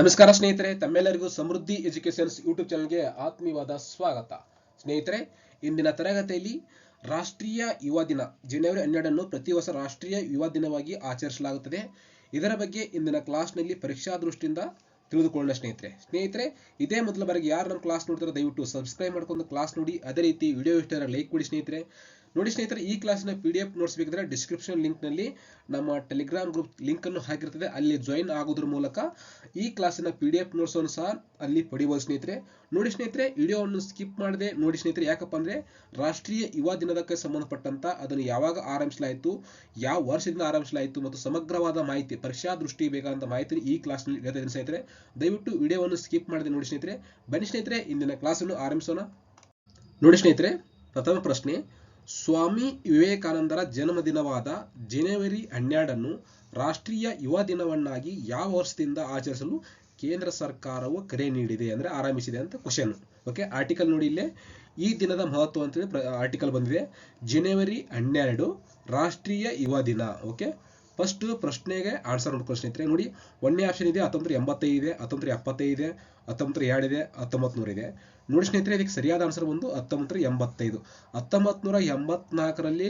ನಮಸ್ಕಾರ ಸ್ನೇಹಿತರೆ, ತಮ್ಮೆಲ್ಲರಿಗೂ ಸಮೃದ್ಧಿ ಎಜುಕೇಶನ್ಸ್ ಯೂಟ್ಯೂಬ್ ಚಾನಲ್ಗೆ ಆತ್ಮೀಯವಾದ ಸ್ವಾಗತ. ಸ್ನೇಹಿತರೆ, ಇಂದಿನ ತರಗತಿಯಲ್ಲಿ ರಾಷ್ಟ್ರೀಯ ಯುವ ದಿನ ಜನವರಿ ಹನ್ನೆರಡನ್ನು ಪ್ರತಿ ವರ್ಷ ರಾಷ್ಟ್ರೀಯ ಯುವ ದಿನವಾಗಿ ಆಚರಿಸಲಾಗುತ್ತದೆ. ಇದರ ಬಗ್ಗೆ ಇಂದಿನ ಕ್ಲಾಸ್ನಲ್ಲಿ ಪರೀಕ್ಷಾ ದೃಷ್ಟಿಯಿಂದ ತಿಳಿದುಕೊಳ್ಳೋಣ ಸ್ನೇಹಿತರೆ. ಸ್ನೇಹಿತರೆ, ಇದೇ ಮೊದಲ ಬಾರಿಗೆ ಯಾರು ನಮ್ಮ ಕ್ಲಾಸ್ ನೋಡ್ತಾರೆ ದಯವಿಟ್ಟು ಸಬ್ಸ್ಕ್ರೈಬ್ ಮಾಡ್ಕೊಂಡು ಕ್ಲಾಸ್ ನೋಡಿ. ಅದೇ ರೀತಿ ವಿಡಿಯೋ ಇಷ್ಟ ಲೈಕ್ ಕೊಡಿ ಸ್ನೇಹಿತರೆ. ನೋಡಿ ಸ್ನೇಹಿತರೆ, ಈ ಕ್ಲಾಸಿನ ಪಿ ಡಿ ಎಫ್ ನೋಟ್ಸ್ ಬೇಕಿದ್ರೆ ಡಿಸ್ಕ್ರಿಪ್ಷನ್ ಲಿಂಕ್ನಲ್ಲಿ ನಮ್ಮ ಟೆಲಿಗ್ರಾಮ್ ಗ್ರೂಪ್ ಲಿಂಕ್ ಅನ್ನು ಹಾಕಿರ್ತದೆ. ಅಲ್ಲಿ ಜಾಯಿನ್ ಆಗೋದ್ರ ಮೂಲಕ ಈ ಕ್ಲಾಸಿನ ಪಿ ಡಿ ಎಫ್ ನೋಟ್ಸ್ ಅನ್ನು ಸಹ ಅಲ್ಲಿ ಪಡಿಬೋದು ಸ್ನೇಹಿತರೆ. ನೋಡಿ ಸ್ನೇಹಿತರೆ, ವಿಡಿಯೋವನ್ನು ಸ್ಕಿಪ್ ಮಾಡದೆ. ನೋಡಿ ಸ್ನೇಹಿತರೆ ಯಾಕಪ್ಪ ಅಂದರೆ ರಾಷ್ಟ್ರೀಯ ಯುವ ದಿನದಕ್ಕೆ ಸಂಬಂಧಪಟ್ಟಂತ ಅದನ್ನು ಯಾವಾಗ ಆರಂಭಿಸಲಾಯಿತು, ಯಾವ ವರ್ಷದಿಂದ ಆರಂಭಿಸಲಾಯಿತು ಮತ್ತು ಸಮಗ್ರವಾದ ಮಾಹಿತಿ, ಪರೀಕ್ಷಾ ದೃಷ್ಟಿ ಬೇಕಾದಂಥ ಮಾಹಿತಿ ಈ ಕ್ಲಾಸ್ನಲ್ಲಿ ಹೇಳ್ತಾ ಸ್ನೇಹಿತರೆ. ದಯವಿಟ್ಟು ವಿಡಿಯೋವನ್ನು ಸ್ಕಿಪ್ ಮಾಡದೆ ನೋಡಿ ಸ್ನೇಹಿತರೆ. ಬನ್ನಿ ಸ್ನೇಹಿತರೆ, ಇಂದಿನ ಕ್ಲಾಸನ್ನು ಆರಂಭಿಸೋಣ. ನೋಡಿ ಸ್ನೇಹಿತರೆ, ಪ್ರಥಮ ಪ್ರಶ್ನೆ. ಸ್ವಾಮಿ ವಿವೇಕಾನಂದರ ಜನ್ಮದಿನವಾದ ಜನವರಿ ಹನ್ನೆರಡನ್ನು ರಾಷ್ಟ್ರೀಯ ಯುವ ದಿನವನ್ನಾಗಿ ಯಾವ ವರ್ಷದಿಂದ ಆಚರಿಸಲು ಕೇಂದ್ರ ಸರ್ಕಾರವು ಕರೆ ನೀಡಿದೆ ಅಂದ್ರೆ ಆರಂಭಿಸಿದೆ ಅಂತ ಕ್ವಶನ್ ಓಕೆ ಆರ್ಟಿಕಲ್ ನೋಡಿ ಇಲ್ಲೇ. ಈ ದಿನದ ಮಹತ್ವ ಅಂತೇಳಿ ಆರ್ಟಿಕಲ್ ಬಂದಿದೆ. ಜನವರಿ ಹನ್ನೆರಡು ರಾಷ್ಟ್ರೀಯ ಯುವ ದಿನ. ಓಕೆ ಫಸ್ಟ್ ಪ್ರಶ್ನೆಗೆ ಆನ್ಸರ್ ಪ್ರಶ್ನೆ ಸ್ನೇಹಿತರೆ ನೋಡಿ, ಒಂದನೇ ಆಪ್ಷನ್ ಇದೆ, ಹತ್ತೊಂಬತ್ತು ಎಂಬತ್ತೈದು ಇದೆ, ಹತ್ತೊಂಬತ್ತು ಎಪ್ಪತ್ತೈದು ಇದೆ, ಹತ್ತೊಂಬತ್ತು ಎರಡು ಇದೆ, ಹತ್ತೊಂಬತ್ತು ಇದೆ. ನೋಡಿ ಸ್ನೇಹಿತರೆ, ಇದಕ್ಕೆ ಸರಿಯಾದ ಆನ್ಸರ್ ಬಂದು ಹತ್ತೊಂಬತ್ತು ಎಂಬತ್ತೈದು. ಹತ್ತೊಂಬತ್ತು ನೂರ ಎಂಬತ್ನಾಲ್ಕರಲ್ಲಿ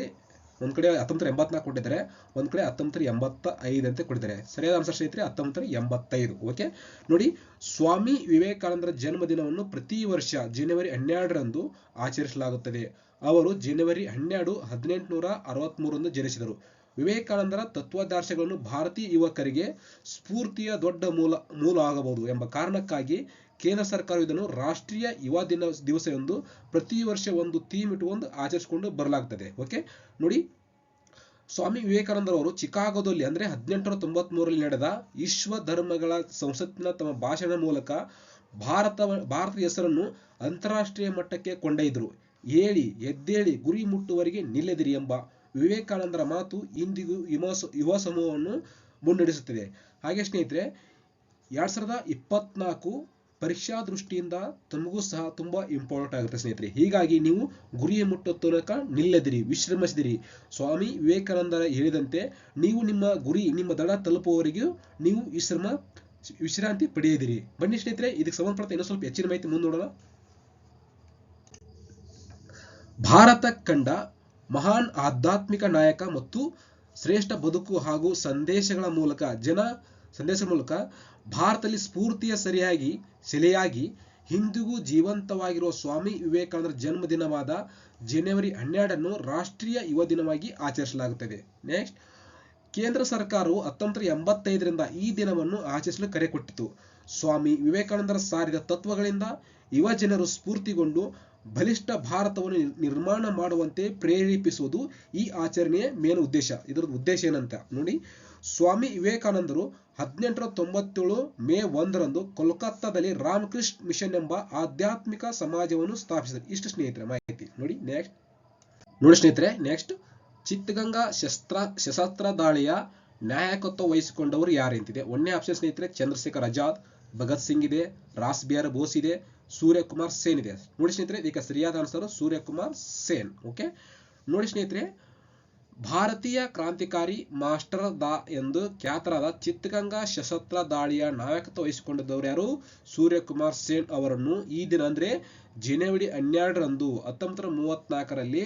ಒಂದ್ ಕಡೆ ಹತ್ತೊಂಬತ್ತು ಎಂಬತ್ನಾಲ್ಕು ಕೊಟ್ಟಿದ್ದಾರೆ, ಒಂದ್ ಕಡೆ ಹತ್ತೊಂಬತ್ತು ಎಂಬತ್ತ ಐದು ಅಂತ ಕೊಟ್ಟಿದ್ದಾರೆ. ಸರಿಯಾದ ಆನ್ಸರ್ ಸ್ನೇಹಿತರೆ ಹತ್ತೊಂಬತ್ತು ಎಂಬತ್ತೈದು. ಓಕೆ ನೋಡಿ, ಸ್ವಾಮಿ ವಿವೇಕಾನಂದರ ಜನ್ಮದಿನವನ್ನು ಪ್ರತಿ ವರ್ಷ ಜನವರಿ ಹನ್ನೆರಡರಂದು ಆಚರಿಸಲಾಗುತ್ತದೆ. ಅವರು ಜನವರಿ ಹನ್ನೆರಡು ಹದಿನೆಂಟುನೂರ ಅರವತ್ಮೂರರಂದು ಜನಿಸಿದರು. ವಿವೇಕಾನಂದರ ತತ್ವಾದರ್ಶಗಳನ್ನು ಭಾರತೀಯ ಯುವಕರಿಗೆ ಸ್ಫೂರ್ತಿಯ ದೊಡ್ಡ ಮೂಲ ಮೂಲ ಆಗಬಹುದು ಎಂಬ ಕಾರಣಕ್ಕಾಗಿ ಕೇಂದ್ರ ಸರ್ಕಾರ ಇದನ್ನು ರಾಷ್ಟ್ರೀಯ ಯುವ ದಿನ ದಿವಸ ಎಂದು ಪ್ರತಿ ವರ್ಷ ಒಂದು ಥೀಮ್ ಇಟ್ಟುಕೊಂಡು ಆಚರಿಸಿಕೊಂಡು ಬರಲಾಗ್ತದೆ. ಓಕೆ ನೋಡಿ, ಸ್ವಾಮಿ ವಿವೇಕಾನಂದರವರು ಚಿಕಾಗೋದಲ್ಲಿ ಅಂದ್ರೆ ಹದಿನೆಂಟರ ತೊಂಬತ್ ಮೂರರಲ್ಲಿ ನಡೆದ ವಿಶ್ವ ಧರ್ಮಗಳ ಸಂಸತ್ತಿನ ತಮ್ಮ ಭಾಷಣ ಮೂಲಕ ಭಾರತ, ಭಾರತದ ಹೆಸರನ್ನು ಅಂತಾರಾಷ್ಟ್ರೀಯ ಮಟ್ಟಕ್ಕೆ ಕೊಂಡೊಯ್ದರು. ಹೇಳಿ ಎದ್ದೇಳಿ, ಗುರಿ ಮುಟ್ಟುವರಿಗೆ ನಿಲ್ಲದಿರಿ ಎಂಬ ವಿವೇಕಾನಂದರ ಮಾತು ಇಂದಿಗೂ ಯುವ ಯುವ ಸಮೂಹವನ್ನು ಮುನ್ನಡೆಸುತ್ತಿದೆ. ಹಾಗೆ ಸ್ನೇಹಿತರೆ, ಎರಡ್ ಸಾವಿರದ ಇಪ್ಪತ್ನಾಲ್ಕು ಪರೀಕ್ಷಾ ದೃಷ್ಟಿಯಿಂದ ತಮಗೂ ಸಹ ತುಂಬಾ ಇಂಪಾರ್ಟೆಂಟ್ ಆಗುತ್ತೆ ಸ್ನೇಹಿತರೆ. ಹೀಗಾಗಿ ನೀವು ಗುರಿಯ ಮುಟ್ಟೋ ತನಕ ನಿಲ್ಲದಿರಿ, ವಿಶ್ರಮಿಸಿದಿರಿ. ಸ್ವಾಮಿ ವಿವೇಕಾನಂದರ ಹೇಳಿದಂತೆ ನೀವು ನಿಮ್ಮ ಗುರಿ, ನಿಮ್ಮ ದಡ ತಲುಪುವವರೆಗೂ ನೀವು ವಿಶ್ರಮ, ವಿಶ್ರಾಂತಿ ಪಡೆಯದಿರಿ. ಬನ್ನಿ ಸ್ನೇಹಿತರೆ, ಇದಕ್ಕೆ ಸಂಬಂಧಪಟ್ಟ ಇನ್ನೂ ಸ್ವಲ್ಪ ಹೆಚ್ಚಿನ ಮಾಹಿತಿ ಮುಂದೋಡೋಣ. ಭಾರತ ಕಂಡ ಮಹಾನ್ ಆಧ್ಯಾತ್ಮಿಕ ನಾಯಕ ಮತ್ತು ಶ್ರೇಷ್ಠ ಬದುಕು ಹಾಗೂ ಸಂದೇಶಗಳ ಮೂಲಕ ಜನ ಸಂದೇಶ ಮೂಲಕ ಭಾರತದಲ್ಲಿ ಸ್ಫೂರ್ತಿಯ ಸರಿಯಾಗಿ ಸೆಲೆಯಾಗಿ ಹಿಂದಿಗೂ ಜೀವಂತವಾಗಿರುವ ಸ್ವಾಮಿ ವಿವೇಕಾನಂದರ ಜನ್ಮದಿನವಾದ ಜನವರಿ ಹನ್ನೆರಡನ್ನು ರಾಷ್ಟ್ರೀಯ ಯುವ ದಿನವಾಗಿ ಆಚರಿಸಲಾಗುತ್ತದೆ. ನೆಕ್ಸ್ಟ್ ಕೇಂದ್ರ ಸರ್ಕಾರವು ಹತ್ತೊಂಬತ್ತು ಎಂಬತ್ತೈದರಿಂದ ಈ ದಿನವನ್ನು ಆಚರಿಸಲು ಕರೆ ಕೊಟ್ಟಿತು. ಸ್ವಾಮಿ ವಿವೇಕಾನಂದರ ಸಾರಿದ ತತ್ವಗಳಿಂದ ಯುವ ಜನರು ಸ್ಫೂರ್ತಿಗೊಂಡು ಬಲಿಷ್ಠ ಭಾರತವನ್ನು ನಿರ್ಮಾಣ ಮಾಡುವಂತೆ ಪ್ರೇರೇಪಿಸುವುದು ಈ ಆಚರಣೆಯ ಮೇನ್ ಉದ್ದೇಶ. ಇದರ ಉದ್ದೇಶ ಏನಂತ ನೋಡಿ, ಸ್ವಾಮಿ ವಿವೇಕಾನಂದರು ಹದಿನೆಂಟುನೂರ ತೊಂಬತ್ತೇಳು ಮೇ ಒಂದರಂದು ಕೋಲ್ಕತ್ತಾದಲ್ಲಿ ರಾಮಕೃಷ್ಣ ಮಿಷನ್ ಎಂಬ ಆಧ್ಯಾತ್ಮಿಕ ಸಮಾಜವನ್ನು ಸ್ಥಾಪಿಸಿದರು. ಇಷ್ಟು ಸ್ನೇಹಿತರೆ, ಮಾಹಿತಿ ನೋಡಿ ನೆಕ್ಸ್ಟ್ ನೋಡಿ ಸ್ನೇಹಿತರೆ ನೆಕ್ಸ್ಟ್ ಚಿತ್ತಗಂಗಾ ಶಸ್ತ್ರ ಸಶಸ್ತ್ರ ದಾಳಿಯ ನಾಯಕತ್ವ ವಹಿಸಿಕೊಂಡವರು ಯಾರೆಂತಿದೆ ಒಂದನೇ ಆಪ್ಷನ್ ಸ್ನೇಹಿತರೆ, ಚಂದ್ರಶೇಖರ್ ಆಜಾದ್, ಭಗತ್ ಸಿಂಗ್ ಇದೆ, ರಾಸ್ ಬಿಹಾರ್ ಬೋಸ್ ಇದೆ, ಸೂರ್ಯಕುಮಾರ್ ಸೇನ್ ಇದೆ. ನೋಡಿ ಸ್ನೇಹಿತರೆ ಇದಕ್ಕೆ ಸರಿಯಾದ ಆನ್ಸರ್ ಸೂರ್ಯಕುಮಾರ್ ಸೇನ್ ಓಕೆ ನೋಡಿ ಸ್ನೇಹಿತರೆ ಭಾರತೀಯ ಕ್ರಾಂತಿಕಾರಿ ಮಾಸ್ಟರ್ ದಾ ಎಂದು ಖ್ಯಾತರಾದ ಚಿತ್ತಗಂಗಾ ಸಶಸ್ತ್ರ ದಾಳಿಯ ನಾಯಕತ್ವ ವಹಿಸಿಕೊಂಡಿದ್ದವರು ಯಾರು? ಸೂರ್ಯಕುಮಾರ್ ಸೇನ್ ಅವರನ್ನು ಈ ದಿನ ಅಂದ್ರೆ ಜನವರಿ ಹನ್ನೆರಡರಂದು ಹತ್ತೊಂಬತ್ತು ಮೂವತ್ನಾಲ್ಕರಲ್ಲಿ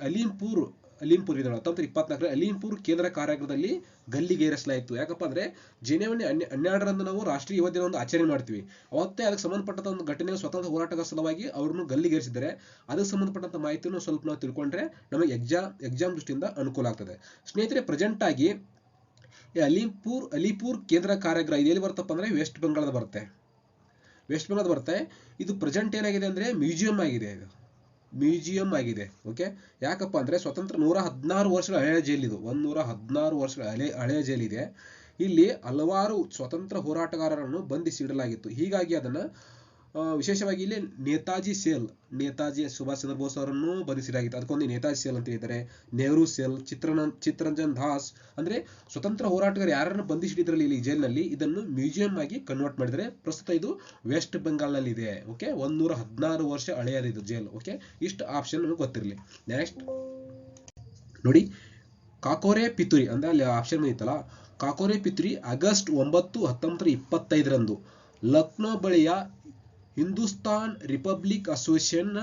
ಅಲಿಂಪುರ್ ಅಲಿಂಪುರ್ ವಿಧಾನ ಹತ್ತೊಂಬತ್ತು ಇಪ್ಪತ್ನಾಲ್ಕರ ಅಲಿಂಪುರ್ ಕೇಂದ್ರ ಕಾರ್ಯಾಗಾರದಲ್ಲಿ ಗಲ್ಲಿಗೇರಿಸಲಾಯಿತು. ಯಾಕಪ್ಪ ಅಂದ್ರೆ ಜನವರಿ ಹನ್ನೆರಡರಂದು ನಾವು ರಾಷ್ಟ್ರೀಯ ಯುವ ದಿನವನ್ನು ಆಚರಣೆ ಮಾಡ್ತೀವಿ. ಅವತ್ತೇ ಅದಕ್ಕೆ ಸಂಬಂಧಪಟ್ಟಂತ ಒಂದು ಘಟನೆ, ಸ್ವತಂತ್ರ ಹೋರಾಟದ ಸಲುವಾಗಿ ಅವರನ್ನು ಗಲ್ಲಿಗೇರಿಸಿದ್ದಾರೆ. ಅದಕ್ಕೆ ಸಂಬಂಧಪಟ್ಟಂತ ಮಾಹಿತಿಯನ್ನು ಸ್ವಲ್ಪ ನಾವು ತಿಳ್ಕೊಂಡ್ರೆ ನಮಗೆ ಎಕ್ಸಾಮ್ ಎಕ್ಸಾಮ್ ದೃಷ್ಟಿಯಿಂದ ಅನುಕೂಲ ಆಗ್ತದೆ. ಸ್ನೇಹಿತರೆ ಪ್ರೆಸೆಂಟ್ ಆಗಿ ಅಲಿಪುರ್ ಅಲಿಪುರ್ ಕೇಂದ್ರ ಕಾರ್ಯಾಗಾರ ಇದು ಎಲ್ಲಿ ಬರ್ತಪ್ಪ ಅಂದ್ರೆ ವೆಸ್ಟ್ ಬೆಂಗಾಳದ ಬರುತ್ತೆ. ವೆಸ್ಟ್ ಬೆಂಗಾಳದ ಬರುತ್ತೆ. ಇದು ಪ್ರೆಸೆಂಟ್ ಏನಾಗಿದೆ ಅಂದ್ರೆ ಮ್ಯೂಸಿಯಂ ಆಗಿದೆ ಇದು. ಮ್ಯೂಸಿಯಂ ಆಗಿದೆ ಓಕೆ ಯಾಕಪ್ಪ ಅಂದ್ರೆ ಸ್ವತಂತ್ರ ನೂರ ಹದಿನಾರು ವರ್ಷಗಳ ಹಳೆಯ ಜೈಲ್ ಇದು. ಒಂದ್ ನೂರ ಹದಿನಾರು ವರ್ಷಗಳ ಹಳೆ, ಹಳೆಯ ಜೈಲಿದೆ ಇಲ್ಲಿ ಹಲವಾರು ಸ್ವತಂತ್ರ ಹೋರಾಟಗಾರರನ್ನು ಬಂಧಿಸಿ ಇಡಲಾಗಿತ್ತು. ಹೀಗಾಗಿ ಅದನ್ನ ವಿಶೇಷವಾಗಿ ಇಲ್ಲಿ ನೇತಾಜಿ ಸೇಲ್, ನೇತಾಜಿ ಸುಭಾಷ್ ಚಂದ್ರ ಬೋಸ್ ಅವರನ್ನು ಬಂಧಿಸಲಾಗಿತ್ತು ಅದಕ್ಕೊಂದು ನೇತಾಜಿ ಸೇಲ್ ಅಂತ ಹೇಳಿದ್ದಾರೆ. ನೆಹರು ಸೇಲ್, ಚಿತ್ರನ, ಚಿತ್ರರಂಜನ್ ದಾಸ್ ಅಂದ್ರೆ ಸ್ವತಂತ್ರ ಹೋರಾಟಗಾರ ಯಾರನ್ನು ಬಂಧಿಸಿಡಿದ್ರಲ್ಲಿ ಇಲ್ಲಿ ಜೈಲಿನಲ್ಲಿ, ಇದನ್ನು ಮ್ಯೂಸಿಯಂ ಆಗಿ ಕನ್ವರ್ಟ್ ಮಾಡಿದರೆ ಪ್ರಸ್ತುತ ಇದು ವೆಸ್ಟ್ ಬೆಂಗಾಲ್ನಲ್ಲಿ ಇದೆ. ಓಕೆ? ಒಂದೂರ ಹದಿನಾರು ವರ್ಷ ಹಳೆಯದ ಇದು ಜೈಲ್. ಓಕೆ? ಇಷ್ಟು ಆಪ್ಷನ್ ನಮಗೆ ಗೊತ್ತಿರಲಿ. ನೆಕ್ಸ್ಟ್ ನೋಡಿ, ಕಾಕೋರೆ ಪಿತುರಿ ಅಂದ್ರೆ ಅಲ್ಲಿ ಆಪ್ಷನ್ ಇತ್ತಲ್ಲ ಕಾಕೋರೆ ಪಿತುರಿ ಆಗಸ್ಟ್ ಒಂಬತ್ತು ಹತ್ತೊಂಬತ್ತರ ಇಪ್ಪತ್ತೈದರಂದು ಲಕ್ನೋ ಬಳಿಯ ಹಿಂದೂಸ್ತಾನ್ ರಿಪಬ್ಲಿಕ್ ಅಸೋಸಿಯೇಷನ್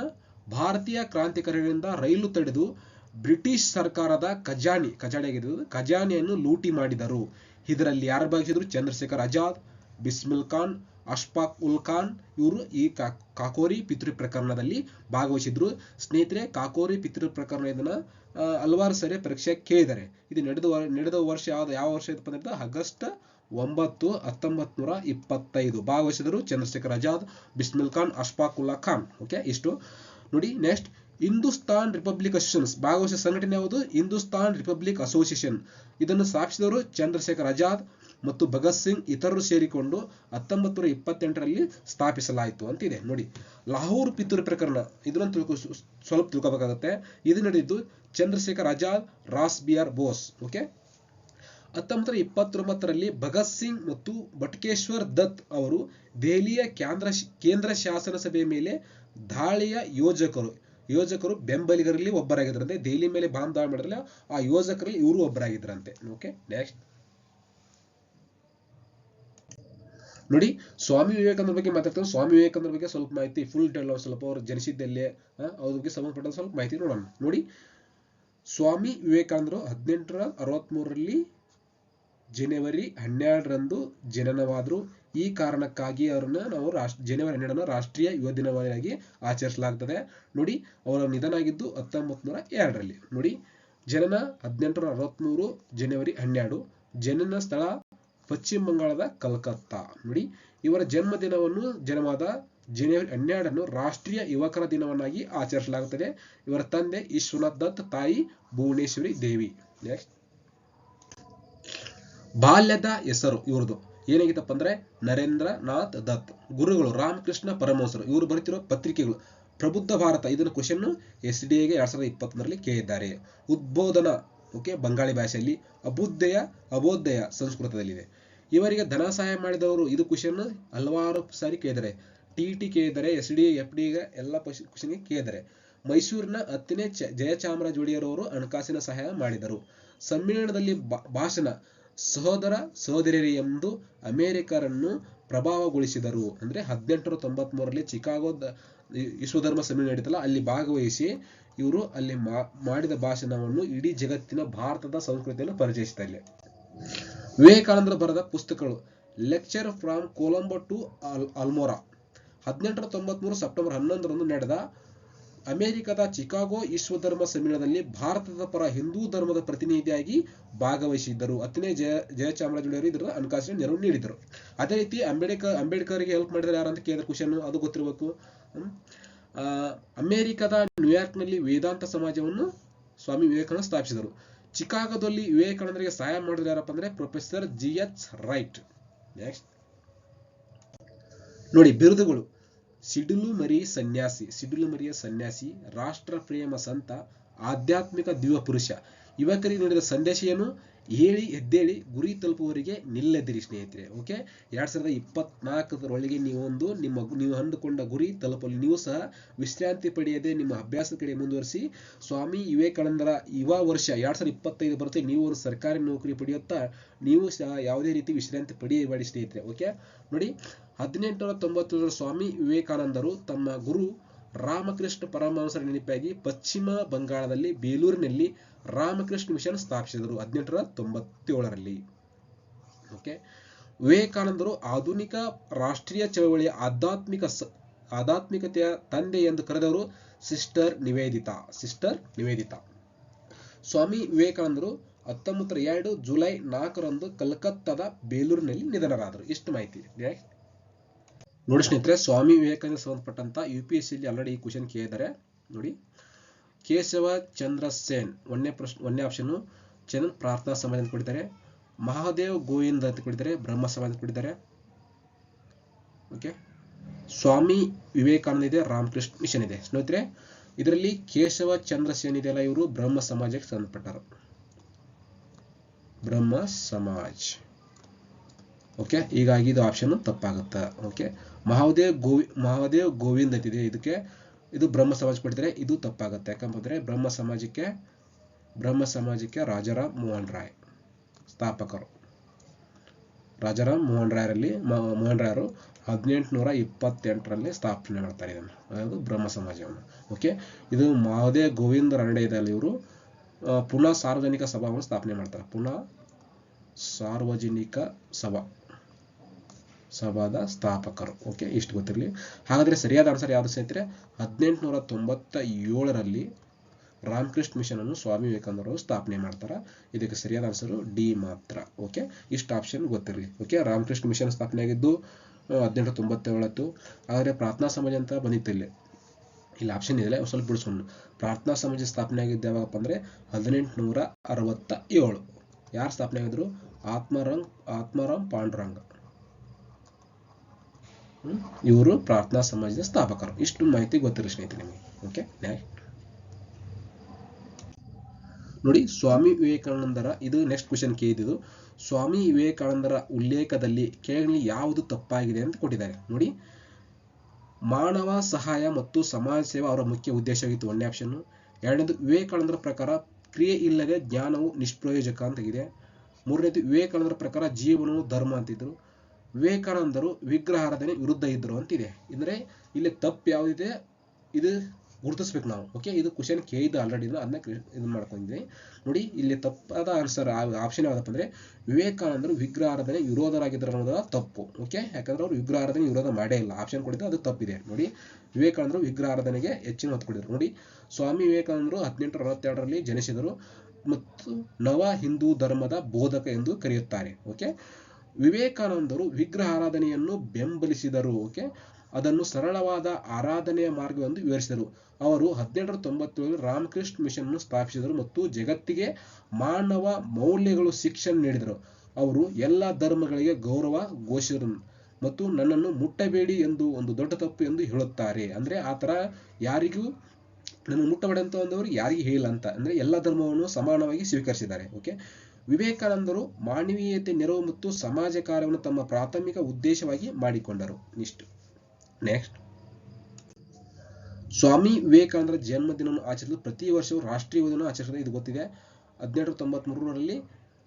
ಭಾರತೀಯ ಕ್ರಾಂತಿಕಾರಿಗಳಿಂದ ರೈಲು ತಡೆದು ಬ್ರಿಟಿಷ್ ಸರ್ಕಾರದ ಖಜಾನೆ ಖಜಾನೆ ಖಜಾನೆಯನ್ನು ಲೂಟಿ ಮಾಡಿದರು. ಇದರಲ್ಲಿ ಯಾರು ಭಾಗಿಸಿದ್ರು ಚಂದ್ರಶೇಖರ್ ಆಜಾದ್, ಬಿಸ್ಮಿಲ್ ಖಾನ್, ಅಶ್ಫಾಕ್ ಉಲ್ ಖಾನ್. ಇವರು ಈ ಕಾಕೋರಿ ಪಿತೃ ಪ್ರಕರಣದಲ್ಲಿ ಭಾಗವಹಿಸಿದ್ರು. ಸ್ನೇಹಿತರೆ, ಕಾಕೋರಿ ಪಿತೃ ಪ್ರಕರಣ ಇದನ್ನ ಹಲವಾರು ಸರಿ ಪರೀಕ್ಷೆ ಕೇಳಿದ್ದಾರೆ. ಇದು ನಡೆದ ನಡೆದ ವರ್ಷ ಯಾವ ವರ್ಷ ಇತ್ತಪ್ಪ ಅಂದ್ರೆ ಆಗಸ್ಟ್ ಒಂಬತ್ತು ಹತ್ತೊಂಬತ್ ನೂರ ಇಪ್ಪತ್ತೈದು. ಭಾಗವಹಿಸಿದರು ಚಂದ್ರಶೇಖರ್ ಆಜಾದ್, ಬಿಸ್ಮಿಲ್ ಖಾನ್, ಅಶ್ಫಾಕುಲ್ಲಾ ಖಾನ್. ಓಕೆ ಇಷ್ಟು. ನೋಡಿ ನೆಕ್ಸ್ಟ್ ಹಿಂದೂಸ್ತಾನ್ ರಿಪಬ್ಲಿಕ್ ಅಸೋಸಿಯೇಷನ್ಸ್. ಭಾಗವಹಿಸಿದ ಸಂಘಟನೆ ಯಾವುದು? Hindustan republic association. ಇದನ್ನು ಸ್ಥಾಪಿಸಿದವರು ಚಂದ್ರಶೇಖರ್ ಆಜಾದ್ ಮತ್ತು ಭಗತ್ ಸಿಂಗ್ ಇತರರು ಸೇರಿಕೊಂಡು ಹತ್ತೊಂಬತ್ತು ನೂರ ಇಪ್ಪತ್ತೆಂಟರಲ್ಲಿ ಸ್ಥಾಪಿಸಲಾಯಿತು ಅಂತಿದೆ. ನೋಡಿ, ಲಾಹೋರ್ ಪಿತೂರಿ ಪ್ರಕರಣ. ಇದನ್ನು ತಿಳ್ಕೊ, ಸ್ವಲ್ಪ ತಿಳ್ಕೋಬೇಕಾಗತ್ತೆ. ಇದು ನಡೆದಿದ್ದು Chandrashekhar Azad, Ras B R Bose. Okay ಹತ್ತೊಂಬತ್ತು ಇಪ್ಪತ್ತೊಂಬತ್ತರಲ್ಲಿ ಭಗತ್ ಸಿಂಗ್ ಮತ್ತು ಬಟ್ಕೇಶ್ವರ್ ದತ್ ಅವರು ದೆಹಲಿಯ ಕೇಂದ್ರ ಕೇಂದ್ರ ಶಾಸನ ಸಭೆಯ ಮೇಲೆ ದಾಳಿಯ ಯೋಜಕರು ಯೋಜಕರು ಬೆಂಬಲಿಗರಲ್ಲಿ ಒಬ್ಬರಾಗಿದ್ರಂತೆ ದೆಹಲಿ ಮೇಲೆ ಬಾಂಬ್ ದಾಳಿ ಮಾಡಿದ್ರಲ್ಲ, ಆ ಯೋಜಕರಲ್ಲಿ ಇವರು ಒಬ್ಬರಾಗಿದ್ರಂತೆ ಓಕೆ, ನೆಕ್ಸ್ಟ್. ನೋಡಿ, ಸ್ವಾಮಿ ವಿವೇಕಾನಂದ ಬಗ್ಗೆ ಮಾತಾಡ್ತಾರೆ ಸ್ವಾಮಿ ವಿವೇಕಾನಂದರ ಬಗ್ಗೆ ಸ್ವಲ್ಪ ಮಾಹಿತಿ ಫುಲ್ ಡೆವಲಪ್ ಸ್ವಲ್ಪ ಅವರು ಜನಿಸಿದ್ದಲ್ಲೇ ಅವ್ರ ಬಗ್ಗೆ ಸಂಬಂಧಪಟ್ಟ ಸ್ವಲ್ಪ ಮಾಹಿತಿ ನೋಡೋಣ. ನೋಡಿ, ಸ್ವಾಮಿ ವಿವೇಕಾನಂದರು ಹದಿನೆಂಟರ ಅರವತ್ಮೂರರಲ್ಲಿ ಜನವರಿ ಹನ್ನೆರಡರಂದು ಜನನವಾದರು. ಈ ಕಾರಣಕ್ಕಾಗಿ ಅವರನ್ನ ನಾವು ರಾಷ್ಟ್ರ, ಜನವರಿ ಹನ್ನೆರಡನ್ನು ರಾಷ್ಟ್ರೀಯ ಯುವ ದಿನವಾಗಿ ಆಚರಿಸಲಾಗ್ತದೆ. ನೋಡಿ, ಅವರ ನಿಧನ ಆಗಿದ್ದು ಹತ್ತೊಂಬತ್ತು ನೂರ ಎರಡರಲ್ಲಿ ನೋಡಿ, ಜನನ ಹದಿನೆಂಟುನೂರ ಅರವತ್ಮೂರು ಜನವರಿ ಹನ್ನೆರಡು. ಜನನ ಸ್ಥಳ ಪಶ್ಚಿಮ ಬಂಗಾಳದ ಕಲ್ಕತ್ತಾ. ನೋಡಿ, ಇವರ ಜನ್ಮದಿನವನ್ನು ಜನವಾದ ಜನವರಿ ಹನ್ನೆರಡನ್ನು ರಾಷ್ಟ್ರೀಯ ಯುವಕರ ದಿನವನ್ನಾಗಿ ಆಚರಿಸಲಾಗುತ್ತದೆ. ಇವರ ತಂದೆ ವಿಶ್ವನಾಥ್ ದತ್, ತಾಯಿ ಭುವನೇಶ್ವರಿ ದೇವಿ. ನೆಕ್ಸ್ಟ್ ಬಾಲ್ಯದ ಹೆಸರು ಇವ್ರದ್ದು ಏನಾಗಿತ್ತಪ್ಪ ಅಂದ್ರೆ ನರೇಂದ್ರ ನಾಥ್ ದತ್. ಗುರುಗಳು ರಾಮಕೃಷ್ಣ ಪರಮಹಂಸರು ಇವರು ಬರೀತಿರೋ ಪತ್ರಿಕೆಗಳು. ಪ್ರಬುದ್ಧ ಭಾರತ. ಇದನ್ನು ಕ್ವಶನ್ ಎಸ್ ಡಿ ಎಗೆ ಎರಡ್ ಸಾವಿರದ ಇಪ್ಪತ್ತೊಂದರಲ್ಲಿ ಕೇಳಿದ್ದಾರೆ. ಉದ್ಬೋಧನ ಓಕೆ ಬಂಗಾಳಿ ಭಾಷೆಯಲ್ಲಿ ಅಬುದ್ದಯ ಅಬೋಧ್ಯಯ ಸಂಸ್ಕೃತದಲ್ಲಿದೆ ಇವರಿಗೆ ಧನ ಸಹಾಯ ಮಾಡಿದವರು ಇದು ಕ್ವಶನ್ ಹಲವಾರು ಸಾರಿ ಕೇಳಿದ್ದಾರೆ. ಟಿ ಟಿ ಕೇಳಿದ್ದಾರೆ ಎಸ್ ಡಿ ಎಫ್ ಡಿ ಎಲ್ಲ ಕ್ವಶನ್ಗೆ ಕೇಳಿದ್ದಾರೆ. ಮೈಸೂರಿನ ಹತ್ತನೇ ಜಯಚಾಮರಾಜ ಒಡೆಯರವರು ಹಣಕಾಸಿನ ಸಹಾಯ ಮಾಡಿದರು. ಸಮ್ಮೇಳನದಲ್ಲಿ ಭಾಷಣ ಸಹೋದರ ಸಹೋದರಿ ಎಂದು ಅಮೆರಿಕರನ್ನು ಪ್ರಭಾವಗೊಳಿಸಿದರು. ಅಂದ್ರೆ ಹದಿನೆಂಟುನೂರ ತೊಂಬತ್ ಮೂರರಲ್ಲಿ ಚಿಕಾಗೋದ ವಿಶ್ವಧರ್ಮ ಸಮ್ಮೇಳನ ನಡೀತಲ್ಲ, ಅಲ್ಲಿ ಭಾಗವಹಿಸಿ ಇವರು ಅಲ್ಲಿ ಮಾಡಿದ ಭಾಷಣವನ್ನು ಇಡೀ ಜಗತ್ತಿನ ಭಾರತದ ಸಂಸ್ಕೃತಿಯನ್ನು ಪರಿಚಯಿಸ್ತಾ ಇಲ್ಲಿ ವಿವೇಕಾನಂದರು ಬರೆದ ಪುಸ್ತಕಗಳು ಲೆಕ್ಚರ್ ಫ್ರಾಮ್ ಕೊಲಂಬೋ ಟು ಅಲ್ ಅಲ್ಮೋರಾ ಹದಿನೆಂಟುನೂರ ತೊಂಬತ್ಮೂರು ಸೆಪ್ಟೆಂಬರ್ ಹನ್ನೊಂದರಂದು ನಡೆದ ಅಮೆರಿಕದ ಚಿಕಾಗೋ ವಿಶ್ವಧರ್ಮ ಸಮ್ಮೇಳನದಲ್ಲಿ ಭಾರತದ ಪರ ಹಿಂದೂ ಧರ್ಮದ ಪ್ರತಿನಿಧಿಯಾಗಿ ಭಾಗವಹಿಸಿದ್ದರು. ಹತ್ತನೇ ಜಯ ಜಯಚಾಮರಾಜ ಒಡೆಯರು ಇದರ ಹಣಕಾಸಿನ ನೆರವು ನೀಡಿದರು ಅದೇ ರೀತಿ ಅಂಬೇಡ್ಕರ್ ಅಂಬೇಡ್ಕರ್ಗೆ ಹೆಲ್ಪ್ ಮಾಡಿದ್ರೆ ಯಾರಂತ ಕೇಳಿದ ಕ್ವಶನ್ ಅದು ಗೊತ್ತಿರಬೇಕು. ಅಮೆರಿಕದ ನ್ಯೂಯಾರ್ಕ್ನಲ್ಲಿ ವೇದಾಂತ ಸಮಾಜವನ್ನು ಸ್ವಾಮಿ ವಿವೇಕಾನಂದ ಸ್ಥಾಪಿಸಿದರು. ಚಿಕಾಗೋದಲ್ಲಿ ವಿವೇಕಾನಂದರಿಗೆ ಸಹಾಯ ಮಾಡಿದ್ರೆ ಯಾರಪ್ಪ ಅಂದ್ರೆ professor G H right. Next ನೋಡಿ, ಬಿರುದುಗಳು. ಸಿಡಿಲು ಮರಿ ಸನ್ಯಾಸಿ, ಸಿಡಿಲು ಮರಿಯ ಸನ್ಯಾಸಿ, ರಾಷ್ಟ್ರ ಪ್ರೇಮ ಸಂತ, ಆಧ್ಯಾತ್ಮಿಕ ದಿವ್ಯ ಪುರುಷ. ಯುವಕರಿಗೆ ನೀಡಿದ ಸಂದೇಶ ಏನು? ಹೇಳಿ ಎದ್ದೇಳಿ ಗುರಿ ತಲುಪುವವರಿಗೆ ನಿಲ್ಲದಿರಿ ಸ್ನೇಹಿತರೆ, ಓಕೆ? ಎರಡ್ ಸಾವಿರದ ಇಪ್ಪತ್ನಾಲ್ಕರೊಳಗೆ ನೀವೊಂದು ನಿಮ್ಮ ನೀವು ಅಂದುಕೊಂಡ ಗುರಿ ತಲುಪಲು. ನೀವು ಸಹ ವಿಶ್ರಾಂತಿ ಪಡೆಯದೆ ನಿಮ್ಮ ಅಭ್ಯಾಸದ ಕಡೆ ಮುಂದುವರಿಸಿ. ಸ್ವಾಮಿ ವಿವೇಕಾನಂದರ ಯುವ ವರ್ಷ ಎರಡ್ ಸಾವಿರದ ಇಪ್ಪತ್ತೈದು ಬರುತ್ತೆ. ನೀವು ಒಂದು ಸರ್ಕಾರಿ ನೌಕರಿ ಪಡೆಯುತ್ತಾ, ನೀವು ಸಹ ಯಾವುದೇ ರೀತಿ ವಿಶ್ರಾಂತಿ ಪಡೆಯಬೇಡಿ ಸ್ನೇಹಿತರೆ, ಓಕೆ? ನೋಡಿ ಹದಿನೆಂಟುನೂರ ತೊಂಬತ್ತೇಳರ ಸ್ವಾಮಿ ವಿವೇಕಾನಂದರು ತಮ್ಮ ಗುರು ರಾಮಕೃಷ್ಣ ಪರಮಹಂಸರ ನೆನಪಾಗಿ ಪಶ್ಚಿಮ ಬಂಗಾಳದಲ್ಲಿ ಬೇಲೂರಿನಲ್ಲಿ ರಾಮಕೃಷ್ಣ ಮಿಷನ್ ಸ್ಥಾಪಿಸಿದರು ಹದಿನೆಂಟುನೂರ ತೊಂಬತ್ತೇಳರಲ್ಲಿ. ಓಕೆ ವಿವೇಕಾನಂದರು ಆಧುನಿಕ ರಾಷ್ಟ್ರೀಯ ಚಳವಳಿಯ ಆಧ್ಯಾತ್ಮಿಕ ಆಧ್ಯಾತ್ಮಿಕತೆಯ ತಂದೆ ಎಂದು ಕರೆದವರು ಸಿಸ್ಟರ್ ನಿವೇದಿತಾ ಸಿಸ್ಟರ್ ನಿವೇದಿತಾ. ಸ್ವಾಮಿ ವಿವೇಕಾನಂದರು ಹತ್ತೊಂಬತ್ತರ ಎರಡು ಜುಲೈ ನಾಲ್ಕರಂದು ಕಲ್ಕತ್ತಾದ ಬೇಲೂರಿನಲ್ಲಿ ನಿಧನರಾದರು. ಇಷ್ಟು ಮಾಹಿತಿ. ನೋಡಿ ಸ್ನೇಹಿತರೆ, ಸ್ವಾಮಿ ವಿವೇಕಾನಂದ ಸಂಬಂಧಪಟ್ಟಂತ U P S C already ಈ ಕ್ವಶನ್ ಕೇಳಿದ್ದಾರೆ. ನೋಡಿ, ಕೇಶವ ಚಂದ್ರ ಸೇನ್, ಒಂದನೇ ಪ್ರಶ್ನೆ, ಒಂದನೇ ಆಪ್ಷನ್ ಚಂದ್ ಪ್ರಾರ್ಥನಾ ಸಮಾಜ ಅಂತ ಕೊಟ್ಟಿದ್ದಾರೆ. ಮಹಾದೇವ್ ಗೋವಿಂದ್ ಅಂತ ಕೊಟ್ಟಿದ್ದಾರೆ, ಬ್ರಹ್ಮ ಸಮಾಜ ಅಂತ ಕೊಟ್ಟಿದ್ದಾರೆ. ಓಕೆ ಸ್ವಾಮಿ ವಿವೇಕಾನಂದ ಇದೆ, ರಾಮಕೃಷ್ಣ ಮಿಷನ್ ಇದೆ. ಸ್ನೇಹಿತರೆ, ಇದರಲ್ಲಿ ಕೇಶವ ಚಂದ್ರ ಸೇನ್ ಇದೆಯಲ್ಲ ಇವರು, ಬ್ರಹ್ಮ ಸಮಾಜಕ್ಕೆ ಸಂಬಂಧಪಟ್ಟರು ಬ್ರಹ್ಮ ಸಮಾಜ್. ಓಕೆ ಹೀಗಾಗಿ ಇದು ಆಪ್ಷನ್ ತಪ್ಪಾಗುತ್ತೆ. ಓಕೆ ಮಹಾದೇವ್ ಗೋವಿ, ಮಹಾದೇವ್ ಗೋವಿಂದ್ ಅಂತಿದೆ. ಇದಕ್ಕೆ ಇದು ಬ್ರಹ್ಮ ಸಮಾಜ ಪಡೆದ್ರೆ ಇದು ತಪ್ಪಾಗುತ್ತೆ. ಯಾಕಂತಂದ್ರೆ ಬ್ರಹ್ಮ ಸಮಾಜಕ್ಕೆ ಬ್ರಹ್ಮ ಸಮಾಜಕ್ಕೆ ರಾಜಾರಾಮ್ ಮೋಹನ್ ರಾಯ್ ಸ್ಥಾಪಕರು. ರಾಜಾರಾಮ್ ಮೋಹನ್ ರಾಯರಲ್ಲಿ ಮೋಹನ್ ರಾಯರು ಹದಿನೆಂಟುನೂರ ಇಪ್ಪತ್ತೆಂಟರಲ್ಲಿ ಸ್ಥಾಪನೆ ಮಾಡ್ತಾರೆ ಇದನ್ನು ಅದು ಬ್ರಹ್ಮ ಸಮಾಜವನ್ನು. ಓಕೆ? ಇದು ಮಹಾದೇವ್ ಗೋವಿಂದ ರಣಡೇದಲ್ಲಿ ಇವರು ಪುನಃ ಸಾರ್ವಜನಿಕ ಸಭಾವನ್ನು ಸ್ಥಾಪನೆ ಮಾಡ್ತಾರೆ. ಪುನಃ ಸಾರ್ವಜನಿಕ ಸಭಾ. ಸಭಾದ ಸ್ಥಾಪಕರು. ಓಕೆ ಇಷ್ಟು ಗೊತ್ತಿರಲಿ? ಹಾಗಾದರೆ ಸರಿಯಾದ ಆನ್ಸರ್ ಯಾವುದು ಸ್ನೇಹಿತರೆ ಹದಿನೆಂಟುನೂರ ತೊಂಬತ್ತ ಏಳರಲ್ಲಿ ರಾಮಕೃಷ್ಣ ಮಿಷನ್ ಅನ್ನು ಸ್ವಾಮಿ ವಿವೇಕಾನಂದರು ಸ್ಥಾಪನೆ ಮಾಡ್ತಾರೆ. ಇದಕ್ಕೆ ಸರಿಯಾದ ಆನ್ಸರು ಡಿ ಮಾತ್ರ. ಓಕೆ ಇಷ್ಟು ಆಪ್ಷನ್ ಗೊತ್ತಿರಲಿ. ಓಕೆ ರಾಮಕೃಷ್ಣ ಮಿಷನ್ ಸ್ಥಾಪನೆ ಆಗಿದ್ದು ಹದಿನೆಂಟು ತೊಂಬತ್ತೇಳತ್ತು ಆದರೆ ಪ್ರಾರ್ಥನಾ ಸಮಾಜ ಅಂತ ಬಂದಿತ್ತು ಇಲ್ಲಿ. ಆಪ್ಷನ್ ಇದೆ ಸ್ವಲ್ಪ ಬಿಡಿಸ್ಕೊಂಡು ಪ್ರಾರ್ಥನಾ ಸಮಾಜ ಸ್ಥಾಪನೆ ಆಗಿದ್ದು ಯಾವಾಗಪ್ಪ ಅಂದರೆ ಹದಿನೆಂಟುನೂರ ಅರವತ್ತ ಏಳು ಯಾರು ಸ್ಥಾಪನೆ ಆಗಿದ್ರು? ಆತ್ಮರಂಗ್, ಆತ್ಮರಾಮ್ ಪಾಂಡುರಂಗ. ಇವರು ಪ್ರಾರ್ಥನಾ ಸಮಾಜದ ಸ್ಥಾಪಕರು. ಇಷ್ಟು ಮಾಹಿತಿ ಗೊತ್ತಿರೋ ಸ್ನೇಹಿತರೆ ನಿಮಗೆ. ಓಕೆ ನೋಡಿ, ಸ್ವಾಮಿ ವಿವೇಕಾನಂದರ, ಇದು ನೆಕ್ಸ್ಟ್ ಕ್ವಶನ್ ಕೇಳಿದ್ದು ಸ್ವಾಮಿ ವಿವೇಕಾನಂದರ ಉಲ್ಲೇಖದಲ್ಲಿ ಕೇಳಲಿ ಯಾವುದು ತಪ್ಪಾಗಿದೆ ಅಂತ ಕೊಟ್ಟಿದ್ದಾರೆ. ನೋಡಿ, ಮಾನವ ಸಹಾಯ ಮತ್ತು ಸಮಾಜ ಸೇವೆ ಅವರ ಮುಖ್ಯ ಉದ್ದೇಶವಾಗಿತ್ತು ಒಂದೇ ಆಪ್ಷನ್ ಎರಡನೇದು, ವಿವೇಕಾನಂದರ ಪ್ರಕಾರ ಕ್ರಿಯೆ ಇಲ್ಲದೆ ಜ್ಞಾನವು ನಿಷ್ಪ್ರಯೋಜಕ ಇದೆ. ಮೂರನೇದು, ವಿವೇಕಾನಂದರ ಪ್ರಕಾರ ಜೀವನವು ಧರ್ಮ ಅಂತಿದ್ರು. ವಿವೇಕಾನಂದರು ವಿಗ್ರಹಾರಾಧನೆ ವಿರುದ್ಧ ಇದ್ರು ಅಂತಿದೆ. ಅಂದ್ರೆ ಇಲ್ಲಿ ತಪ್ಪು ಯಾವುದಿದೆ? ಇದು ಗುರುತಿಸ್ಬೇಕು ನಾವು ಓಕೆ ಇದು ಕ್ವಶನ್ ಕೇಳಿದ್ದು ಆಲ್ರೆಡಿ ಅದನ್ನ ಇದು ಮಾಡ್ಕೊಂಡಿದ್ದೀನಿ ನೋಡಿ, ಇಲ್ಲಿ ತಪ್ಪಾದ ಆನ್ಸರ್ ಆಪ್ಷನ್ ಯಾವ್ದಪ್ಪ ಅಂದ್ರೆ ವಿವೇಕಾನಂದರು ವಿಗ್ರಹಾರಾಧನೆ ವಿರೋಧರಾಗಿದ್ದರು ಅನ್ನೋದು ತಪ್ಪು ಓಕೆ ಯಾಕಂದ್ರೆ ಅವರು ವಿಗ್ರಹಾರಾಧನೆ ವಿರೋಧ ಮಾಡೇ ಇಲ್ಲ. ಆಪ್ಷನ್ ಕೊಡಿದ್ರೆ ಅದು ತಪ್ಪಿದೆ. ನೋಡಿ, ವಿವೇಕಾನಂದರು ವಿಗ್ರಹಾರಾಧನೆಗೆ ಹೆಚ್ಚಿನ ಒತ್ತು ಕೊಡಿದ್ರು ನೋಡಿ, ಸ್ವಾಮಿ ವಿವೇಕಾನಂದರು ಹದಿನೆಂಟು ಅರವತ್ತೆರಡರಲ್ಲಿ ಜನಿಸಿದರು ಮತ್ತು ನವ ಹಿಂದೂ ಧರ್ಮದ ಬೋಧಕ ಎಂದು ಕರೆಯುತ್ತಾರೆ ಓಕೆ ವಿವೇಕಾನಂದರು ವಿಗ್ರಹಾರಾಧನೆಯನ್ನು ಬೆಂಬಲಿಸಿದರು, ಓಕೆ? ಅದನ್ನು ಸರಳವಾದ ಆರಾಧನೆಯ ಮಾರ್ಗವೆಂದು ವಿವರಿಸಿದರು. ಅವರು ಹದಿನೆಂಟರ ತೊಂಬತ್ತೇಳು ರಾಮಕೃಷ್ಣ ಮಿಷನ್ ಅನ್ನು ಸ್ಥಾಪಿಸಿದರು ಮತ್ತು ಜಗತ್ತಿಗೆ ಮಾನವ ಮೌಲ್ಯಗಳು ಶಿಕ್ಷಣ ನೀಡಿದರು. ಅವರು ಎಲ್ಲ ಧರ್ಮಗಳಿಗೆ ಗೌರವ ಘೋಷಿಸಿದರು ಮತ್ತು ನನ್ನನ್ನು ಮುಟ್ಟಬೇಡಿ ಎಂದು ಒಂದು ದೊಡ್ಡ ತಪ್ಪು ಎಂದು ಹೇಳುತ್ತಾರೆ. ಅಂದ್ರೆ ಆ ಥರ ಯಾರಿಗೂ ನನ್ನ ಮುಟ್ಟಬೇಡಿ ಅಂತ ಅಂದವರು ಯಾರಿಗೂ ಹೇಳಿಲ್ಲ ಅಂತ. ಅಂದ್ರೆ ಎಲ್ಲ ಧರ್ಮವನ್ನು ಸಮಾನವಾಗಿ ಸ್ವೀಕರಿಸಿದ್ದಾರೆ ಓಕೆ ವಿವೇಕಾನಂದರು ಮಾನವೀಯತೆ, ನೆರವು ಮತ್ತು ಸಮಾಜ ಕಾರ್ಯವನ್ನು ತಮ್ಮ ಪ್ರಾಥಮಿಕ ಉದ್ದೇಶವಾಗಿ ಮಾಡಿಕೊಂಡರು. ಇಷ್ಟು ನೆಕ್ಸ್ಟ್ ಸ್ವಾಮಿ ವಿವೇಕಾನಂದರ ಜನ್ಮದಿನವನ್ನು ಆಚರಿಸಲು ಪ್ರತಿ ವರ್ಷವೂ ರಾಷ್ಟ್ರೀಯ ದಿನ ಆಚರಿಸಲು ಇದು ಗೊತ್ತಿದೆ. ಹದಿನೆಂಟು ತೊಂಬತ್ಮೂರರಲ್ಲಿ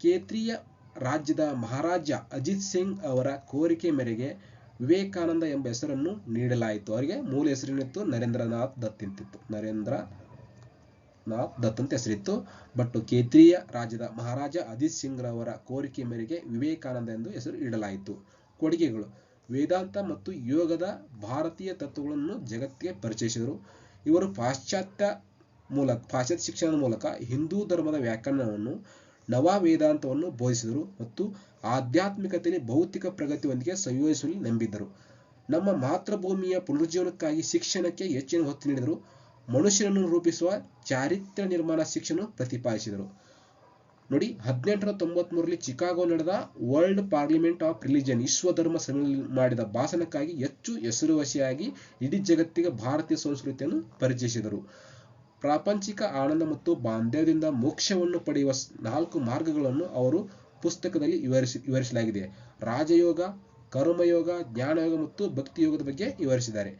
ಕೇತ್ರಿಯ ರಾಜ್ಯದ ಮಹಾರಾಜ ಅಜಿತ್ ಸಿಂಗ್ ಅವರ ಕೋರಿಕೆ ಮೇರೆಗೆ ವಿವೇಕಾನಂದ ಎಂಬ ಹೆಸರನ್ನು ನೀಡಲಾಯಿತು. ಅವರಿಗೆ ಮೂಲ ಹೆಸರಿನಿತ್ತು ನರೇಂದ್ರನಾಥ್ ದತ್ ಅಂತಿತ್ತು. ನರೇಂದ್ರ ನಾಥ್ ದತ್ ಅಂತ ಹೆಸರಿತ್ತು. ಬಟ್ ಕೇತ್ರಿಯ ರಾಜ್ಯದ ಮಹಾರಾಜ ಅಜಿತ್ ಸಿಂಗ್ ರವರ ಕೋರಿಕೆ ಮೇರೆಗೆ ವಿವೇಕಾನಂದ ಎಂದು ಹೆಸರು ಇಡಲಾಯಿತು. ಕೊಡುಗೆಗಳು. ವೇದಾಂತ ಮತ್ತು ಯೋಗದ ಭಾರತೀಯ ತತ್ವಗಳನ್ನು ಜಗತ್ತಿಗೆ ಪರಿಚಯಿಸಿದರು. ಇವರು ಪಾಶ್ಚಾತ್ಯ ಮೂಲಕ, ಪಾಶ್ಚಾತ್ಯ ಶಿಕ್ಷಣದ ಮೂಲಕ ಹಿಂದೂ ಧರ್ಮದ ವ್ಯಾಕರಣವನ್ನು ನವ ವೇದಾಂತವನ್ನು ಬೋಧಿಸಿದರು ಮತ್ತು ಆಧ್ಯಾತ್ಮಿಕತೆಯಲ್ಲಿ ಭೌತಿಕ ಪ್ರಗತಿಯೊಂದಿಗೆ ಸಂಯೋಜಿಸಲು ನಂಬಿದ್ದರು. ನಮ್ಮ ಮಾತೃಭೂಮಿಯ ಪುನರುಜ್ಜೀವನಕ್ಕಾಗಿ ಶಿಕ್ಷಣಕ್ಕೆ ಹೆಚ್ಚಿನ ಒತ್ತು ನೀಡಿದರು. ಮನುಷ್ಯನನ್ನು ರೂಪಿಸುವ ಚಾರಿತ್ರ್ಯ ನಿರ್ಮಾಣ ಶಿಕ್ಷಣ ಪ್ರತಿಪಾದಿಸಿದರು. ನೋಡಿ, ಹದಿನೆಂಟರ ತೊಂಬತ್ಮೂರರಲ್ಲಿ ಚಿಕಾಗೋ ನಡೆದ ವರ್ಲ್ಡ್ ಪಾರ್ಲಿಮೆಂಟ್ ಆಫ್ ರಿಲಿಜನ್ ವಿಶ್ವ ಧರ್ಮ ಮಾಡಿದ ಭಾಷಣಕ್ಕಾಗಿ ಹೆಚ್ಚು ಹೆಸರುವಾಸಿಯಾಗಿ ಇಡೀ ಜಗತ್ತಿಗೆ ಭಾರತೀಯ ಸಂಸ್ಕೃತಿಯನ್ನು ಪರಿಚಯಿಸಿದರು. ಪ್ರಾಪಂಚಿಕ ಆನಂದ ಮತ್ತು ಬಾಂಧವ್ಯದಿಂದ ಮೋಕ್ಷವನ್ನು ಪಡೆಯುವ ನಾಲ್ಕು ಮಾರ್ಗಗಳನ್ನು ಅವರು ಪುಸ್ತಕದಲ್ಲಿ ವಿವರಿಸಿ, ವಿವರಿಸಲಾಗಿದೆ. ರಾಜಯೋಗ, ಕರ್ಮಯೋಗ, ಜ್ಞಾನಯೋಗ ಮತ್ತು ಭಕ್ತಿಯೋಗದ ಬಗ್ಗೆ ವಿವರಿಸಿದ್ದಾರೆ.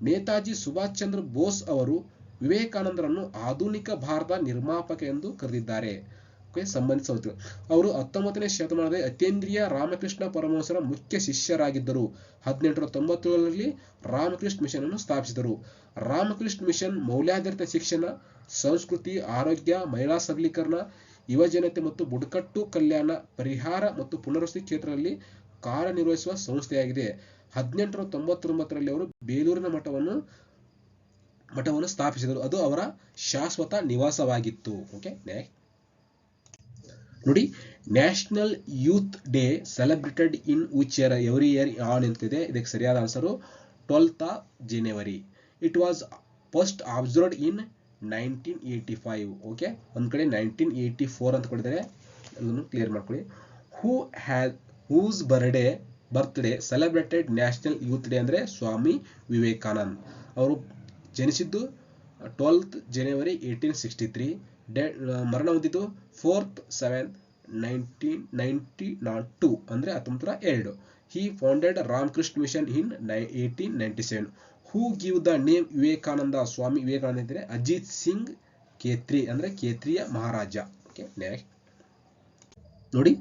ನೇತಾಜಿ ಸುಭಾಷ್ ಚಂದ್ರ ಬೋಸ್ ಅವರು ವಿವೇಕಾನಂದರನ್ನು ಆಧುನಿಕ ಭಾರತ ನಿರ್ಮಾಪಕ ಎಂದು ಕರೆದಿದ್ದಾರೆ. ಓಕೆ ಸಂಬಂಧಿತ ಅವರು ಹತ್ತೊಂಬತ್ತನೇ ಶತಮಾನದ ಅತೀಂದ್ರಿಯ ರಾಮಕೃಷ್ಣ ಪರಮಹಂಸರ ಮುಖ್ಯ ಶಿಷ್ಯರಾಗಿದ್ದರು. ಹದಿನೆಂಟುನೂರ ತೊಂಬತ್ತೇಳರಲ್ಲಿ ರಾಮಕೃಷ್ಣ ಮಿಷನ್ ಅನ್ನು ಸ್ಥಾಪಿಸಿದರು. ರಾಮಕೃಷ್ಣ ಮಿಷನ್ ಮೌಲ್ಯಾಧಾರಿತ ಶಿಕ್ಷಣ, ಸಂಸ್ಕೃತಿ, ಆರೋಗ್ಯ, ಮಹಿಳಾ ಸಬಲೀಕರಣ, ಯುವಜನತೆ ಮತ್ತು ಬುಡಕಟ್ಟು ಕಲ್ಯಾಣ, ಪರಿಹಾರ ಮತ್ತು ಪುನರ್ವಸತಿ ಕ್ಷೇತ್ರದಲ್ಲಿ ಕಾರ್ಯನಿರ್ವಹಿಸುವ ಸಂಸ್ಥೆಯಾಗಿದೆ. ಹದಿನೆಂಟುನೂರ ತೊಂಬತ್ತೊಂಬತ್ತರಲ್ಲಿ ಅವರು ಬೇಲೂರಿನ ಮಠವನ್ನು ಮಠವನ್ನು ಸ್ಥಾಪಿಸಿದರು. ಅದು ಅವರ ಶಾಶ್ವತ ನಿವಾಸವಾಗಿತ್ತು. ಓಕೆ ನೆಕ್ಸ್ಟ್ ನೋಡಿ national youth day celebrated in which year every year on ಇರ್ತಿದೆ ಇದಕ್ಕೆ ಸರಿಯಾದ answer twelfth January it was first observed in nineteen eighty five okay ಒಂದು ಕಡೆ ನೈನ್ಟೀನ್ ಏಯ್ಟಿ ಫೋರ್ ಅಂತ ಕೊಟ್ಟಿದ್ದಾರೆ. ಅದನ್ನು ಕ್ಲಿಯರ್ ಮಾಡ್ಕೊಳ್ಳಿ. Who has whose birday birthday celebrated national youth day ಅಂದರೆ ಸ್ವಾಮಿ ವಿವೇಕಾನಂದ್. ಅವರು ಜನಿಸಿದ್ದು twelfth January eighteen sixty three ಡೆ ಮರಣ ಹೊಂದಿದ್ದು fourth seven nineteen ninety nought two ಅಂದರೆ ಹತ್ತೊಂಬತ್ತರ ಎರಡು. He founded Ramakrishna mission in ನೈ eighteen ninety seven who give the name Vivekananda Swami Vivekananda ಇದ್ದಾರೆ ಅಜಿತ್ ಸಿಂಗ್ ಕೇತ್ರಿ ಅಂದರೆ ಕೇತ್ರಿಯ ಮಹಾರಾಜ ಓಕೆ ನೆಕ್ಸ್ಟ್ ನೋಡಿ.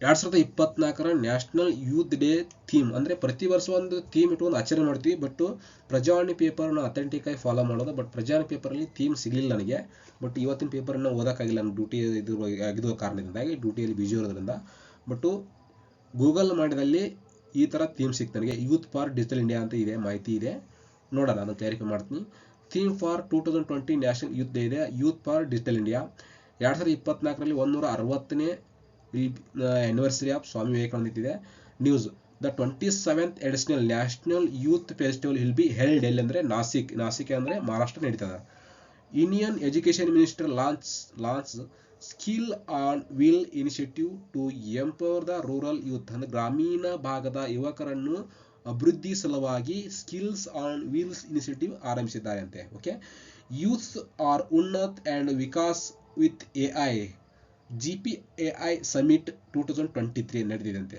ಎರಡ್ ಸಾವಿರದ ಇಪ್ಪತ್ನಾಲ್ಕರ ನ್ಯಾಷನಲ್ ಯೂತ್ ಡೇ ಥೀಮ್ ಅಂದ್ರೆ ಪ್ರತಿ ವರ್ಷ ಒಂದು ಥೀಮ್ ಇಟ್ಕೊಂಡು ಆಚರಣೆ ಮಾಡ್ತೀವಿ ಬಟ್ ಪ್ರಜಾವಾಣಿ ಪೇಪರ್ನ ಅಥೆಂಟಿಕ್ ಆಗಿ ಫಾಲೋ ಮಾಡೋದು ಬಟ್ ಪ್ರಜಾವಾಣಿ ಪೇಪರಲ್ಲಿ ಥೀಮ್ ಸಿಗಲಿಲ್ಲ ನನಗೆ. ಬಟ್ ಇವತ್ತಿನ ಪೇಪರನ್ನು ಓದಕ್ಕಾಗಿಲ್ಲ ನನ್ನ ಡ್ಯೂಟಿ ಇದು ಆಗಿರೋ ಕಾರಣದಿಂದಾಗಿ ಡ್ಯೂಟಿಯಲ್ಲಿ ಬಿಜಿ ಇರೋದ್ರಿಂದ. ಬಟ್ ಗೂಗಲ್ ಮಾಡಿದಲ್ಲಿ ಈ ಥರ ಥೀಮ್ ಸಿಕ್ತು ನನಗೆ. ಯೂತ್ ಫಾರ್ ಡಿಜಿಟಲ್ ಇಂಡಿಯಾ ಅಂತ ಇದೆ, ಮಾಹಿತಿ ಇದೆ. ನೋಡೋಣ, ನಾನು ತಯಾರಿಕೆ ಮಾಡ್ತೀನಿ. Theme for two thousand twenty national youth day ಇದೆ ಯೂತ್ ಫಾರ್ ಡಿಜಿಟಲ್ ಇಂಡಿಯಾ ಎರಡು ಸಾವಿರದ ಇಪ್ಪತ್ನಾಲ್ಕರಲ್ಲಿ ಒಂದೂರ ಅರವತ್ತನೇ ಆನಿವರ್ಸರಿ ಆಫ್ ಸ್ವಾಮಿ ವಿವೇಕಾನಂದ ಇದೆ news the twenty seventh additional national youth festival will be held ಎಲ್ಲಿ ಅಂದರೆ ನಾಸಿಕ್ ನಾಸಿಕ್ ಅಂದರೆ ಮಹಾರಾಷ್ಟ್ರ ನಡೀತದ. Indian education minister launch launch skill on wheel initiative to empower the rural youth ಅಂದರೆ ಗ್ರಾಮೀಣ ಭಾಗದ ಯುವಕರನ್ನು ಅಭಿವೃದ್ಧಿ ಸಲುವಾಗಿ ಸ್ಕಿಲ್ಸ್ ಆನ್ ವೀಲ್ಸ್ ಇನಿಷಿಯೇಟಿವ್ ಆರಂಭಿಸಿದ್ದಾರೆ ಅಂತೆ okay youth are Unnat and Vikas with A I G P A I summit two thousand twenty three ನಡೆದಿದಂತೆ.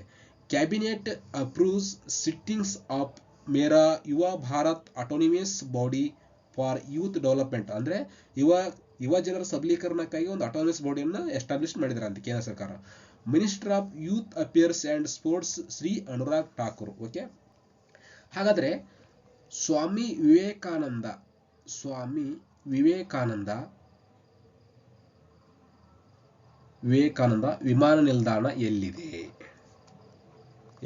Cabinet approves sittings of Mera Yuva Bharat autonomous body for youth development ಅಂದರೆ ಯುವ ಯುವ ಜನರ ಸಬಲೀಕರಣಕ್ಕಾಗಿ ಒಂದು autonomous ಬಾಡಿಯನ್ನು establish ಅಂತ ಕೇಂದ್ರ ಸರ್ಕಾರ. Minister of youth affairs and sports Shri Anurag Thakur okay ಹಾಗಾದರೆ ಸ್ವಾಮಿ ವಿವೇಕಾನಂದ ಸ್ವಾಮಿ ವಿವೇಕಾನಂದ ವಿವೇಕಾನಂದ ವಿಮಾನ ನಿಲ್ದಾಣ ಎಲ್ಲಿದೆ?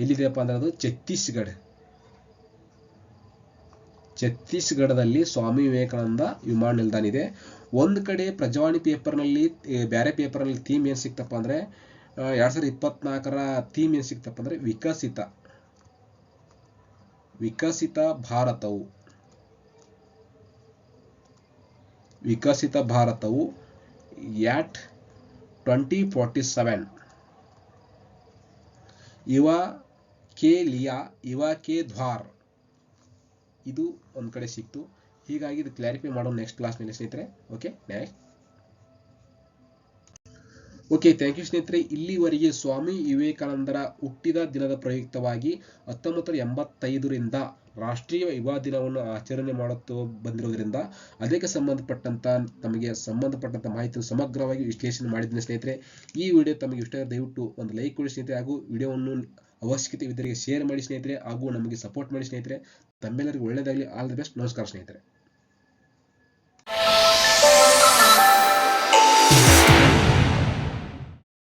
ಎಲ್ಲಿದೆಯಪ್ಪ ಅಂದ್ರೆ ಅದು ಛತ್ತೀಸ್ಗಢ. ಛತ್ತೀಸ್ಗಢದಲ್ಲಿ ಸ್ವಾಮಿ ವಿವೇಕಾನಂದ ವಿಮಾನ ನಿಲ್ದಾಣ ಇದೆ. ಒಂದು ಕಡೆ ಪ್ರಜಾವಾಣಿ ಪೇಪರ್ನಲ್ಲಿ ಬೇರೆ ಪೇಪರ್ನಲ್ಲಿ ಥೀಮ್ ಏನು ಸಿಕ್ತಪ್ಪ ಅಂದರೆ ಎರಡು ಸಾವಿರದ ಇಪ್ಪತ್ನಾಲ್ಕರ ಥೀಮ್ ಏನು ಸಿಕ್ತಪ್ಪ ಅಂದರೆ ವಿಕಸಿತ. ವಿಕಸಿತ ಭಾರತವು. ವಿಕಸಿತ ಭಾರತವು ಯಾಟ್ ಟ್ವೆಂಟಿ ಫೋರ್ಟಿ ಸೆವೆನ್ ಇವ ಕೆ ಲಿಯಾ, ಇವ ಕೆ ದ್ವಾರ್. ಇದು ಒಂದು ಕಡೆ ಸಿಕ್ತು. ಹೀಗಾಗಿ ಇದು ಕ್ಲಾರಿಫೈ ಮಾಡೋ ನೆಕ್ಸ್ಟ್ ಕ್ಲಾಸ್ನಲ್ಲಿ ಸ್ನೇಹಿತರೆ. Okay next okay thank you ಸ್ನೇಹಿತರೆ. ಇಲ್ಲಿವರೆಗೆ ಸ್ವಾಮಿ ವಿವೇಕಾನಂದರ ಹುಟ್ಟಿದ ದಿನದ ಪ್ರಯುಕ್ತವಾಗಿ ಹತ್ತೊಂಬತ್ತು ಎಂಬತ್ತೈದರಿಂದ ರಾಷ್ಟ್ರೀಯ ಯುವ ದಿನವನ್ನು ಆಚರಣೆ ಮಾಡುತ್ತಾ ಬಂದಿರೋದ್ರಿಂದ ಅದಕ್ಕೆ ಸಂಬಂಧಪಟ್ಟಂತ ತಮಗೆ ಸಂಬಂಧಪಟ್ಟಂತ ಮಾಹಿತಿಯನ್ನು ಸಮಗ್ರವಾಗಿ ವಿಶ್ಲೇಷಣೆ ಮಾಡಿದ್ದೀನಿ ಸ್ನೇಹಿತರೆ. ಈ ವಿಡಿಯೋ ತಮಗೆ ಇಷ್ಟ ದಯವಿಟ್ಟು ಒಂದು ಲೈಕ್ ಕೊಡಿ ಸ್ನೇಹಿತರೆ ಹಾಗೂ ವಿಡಿಯೋವನ್ನು ಅವಶ್ಯಕತೆ ಇದ್ದರಿಗೆ ಶೇರ್ ಮಾಡಿ ಸ್ನೇಹಿತರೆ ಹಾಗೂ ನಮಗೆ ಸಪೋರ್ಟ್ ಮಾಡಿ ಸ್ನೇಹಿತರೆ. ತಮ್ಮೆಲ್ಲರಿಗೂ ಒಳ್ಳೆಯದಾಗಲಿ. All the best. ನಮಸ್ಕಾರ ಸ್ನೇಹಿತರೆ.